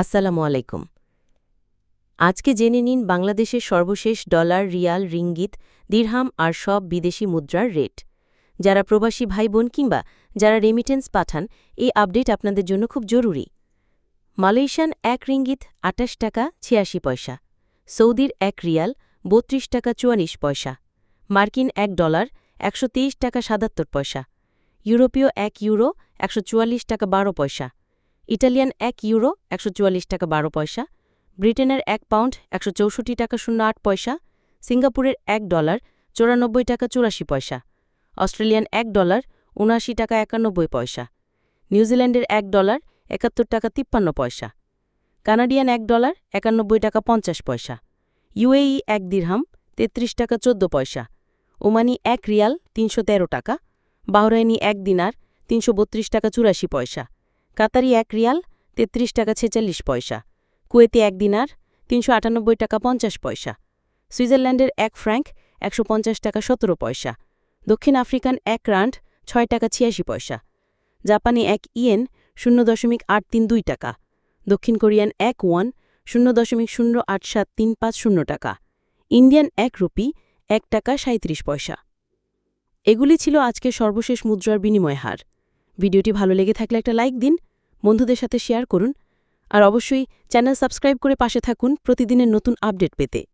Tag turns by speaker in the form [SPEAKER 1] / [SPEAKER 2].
[SPEAKER 1] আসসালামু আলাইকুম। আজকে জেনে নিন বাংলাদেশের সর্বশেষ ডলার, রিয়াল, রিঙ্গিত, দিরহাম আর সব বিদেশি মুদ্রার রেট। যারা প্রবাসী ভাই বোন কিংবা যারা রেমিটেন্স পাঠান, এই আপডেট আপনাদের জন্য খুব জরুরি। মালয়েশিয়ান এক রিঙ্গিত আটাশ টাকা ছিয়াশি পয়সা, সৌদির এক রিয়াল বত্রিশ টাকা চুয়াল্লিশ পয়সা, মার্কিন এক ডলার একশো তেইশ টাকা সাতাত্তর পয়সা, ইউরোপীয় এক ইউরো একশো চুয়াল্লিশ টাকা বারো পয়সা ইটালিয়ান এক ইউরো, একশো চুয়াল্লিশ টাকা বারো পয়সা, ব্রিটেনের এক পাউন্ড, একশো চৌষট্টি টাকা শূন্য আট পয়সা, সিঙ্গাপুরের এক ডলার, চৌরানব্বই টাকা চুরাশি পয়সা, অস্ট্রেলিয়ান এক ডলার, উনআশি টাকা একানব্বই পয়সা, নিউজিল্যান্ডের এক ডলার, একাত্তর টাকা তিপ্পান্ন পয়সা, কানাডিয়ান এক ডলার, একানব্বই টাকা পঞ্চাশ পয়সা, ইউএই এক দিরহাম, তেত্রিশ টাকা চোদ্দ পয়সা, ওমানি এক রিয়াল, তিনশো তেরো টাকা, বাহরাইনি এক দিনার, তিনশো বত্রিশ টাকা চুরাশি পয়সা কাতারি এক রিয়াল, তেত্রিশ টাকা ছেচল্লিশ পয়সা। কুয়েতে এক দিনার, তিনশো আটানব্বই টাকা পঞ্চাশ পয়সা। সুইজারল্যান্ডের এক ফ্র্যাঙ্ক, একশো পঞ্চাশ টাকা সতেরো পয়সা। দক্ষিণ আফ্রিকান এক রান্ড, ছয় টাকা ছিয়াশি পয়সা। জাপানি এক ইয়েন, শূন্য দশমিক আট তিন দুই টাকা। দক্ষিণ কোরিয়ান এক ওয়ান, শূন্য দশমিক শূন্য আট সাত তিন পাঁচ শূন্য টাকা। ইন্ডিয়ান এক রুপি, এক টাকা সাঁত্রিশ পয়সা। এগুলি ছিল আজকের সর্বশেষ মুদ্রার বিনিময় হার। ভিডিওটি ভালো লেগে থাকলে একটা লাইক দিন বন্ধুদের সাথে শেয়ার করুন আর অবশ্যই চ্যানেল সাবস্ক্রাইব করে পাশে থাকুন প্রতিদিনের নতুন আপডেট পেতে।